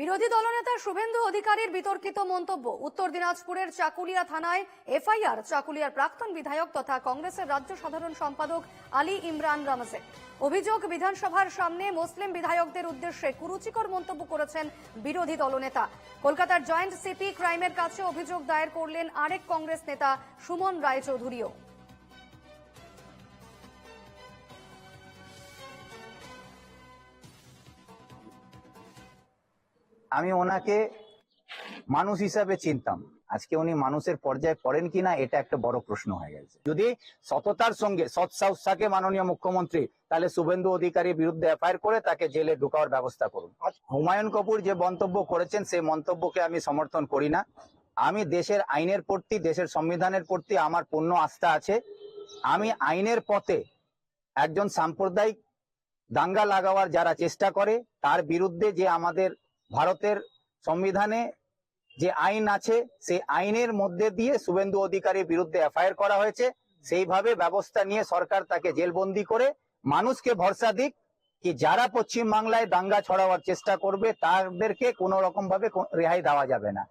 বিরোধী দলনেতা শুভেন্দু অধিকারীর বিতর্কিত মন্তব্য। উত্তর দিনাজপুরের চাকুলিয়া থানায় এফআইআর, চাকুলিয়ার প্রাক্তন বিধায়ক তথা কংগ্রেসের রাজ্য সাধারণ সম্পাদক আলী ইমরান রামাজের অভিযোগ, বিধানসভার সামনে মুসলিম বিধায়কদের উদ্দেশ্যে কুরুচিকর মন্তব্য করেছেন বিরোধী দলনেতা। কলকাতার জয়েন্ট সিপি ক্রাইমের কাছে অভিযোগ দায়ের করলেন আরেক কংগ্রেস নেতা সুমন রায়চৌধুরীও। আমি ওনাকে মানুষ হিসাবে চিনতাম। আজকে উনি মানুষের পর্যায়ে পড়েন কিনা, এটা একটা বড় প্রশ্ন হয়ে গেছে। যদি সততার সঙ্গে, সৎ সাহস থাকে মাননীয় মুখ্যমন্ত্রী, তাহলে শুভেন্দু অধিকারীর বিরুদ্ধে এফআইআর করে তাকে জেলে ঢোকানোর ব্যবস্থা করুন। হুমায়ুন কপুর যে মন্তব্য করেছেন, সেই মন্তব্যকে আমি সমর্থন করি না। আমি দেশের আইনের প্রতি, দেশের সংবিধানের প্রতি আমার পূর্ণ আস্থা আছে। আমি আইনের পথে একজন সাম্প্রদায়িক দাঙ্গা লাগাওয়ার যারা চেষ্টা করে, তার বিরুদ্ধে যে আমাদের ভারতের সংবিধানে যে আইন আছে, সেই আইনের মধ্যে দিয়ে শুভেন্দু অধিকারীর বিরুদ্ধে এফআইআর করা হয়েছে। সেইভাবে ব্যবস্থা নিয়ে সরকার তাকে জেলবন্দি করে মানুষকে ভরসা দিক কি যারা পশ্চিম বাংলায় দাঙ্গা ছড়াবার চেষ্টা করবে, তাদেরকে কোনো রকম ভাবে রেহাই দেওয়া যাবে না।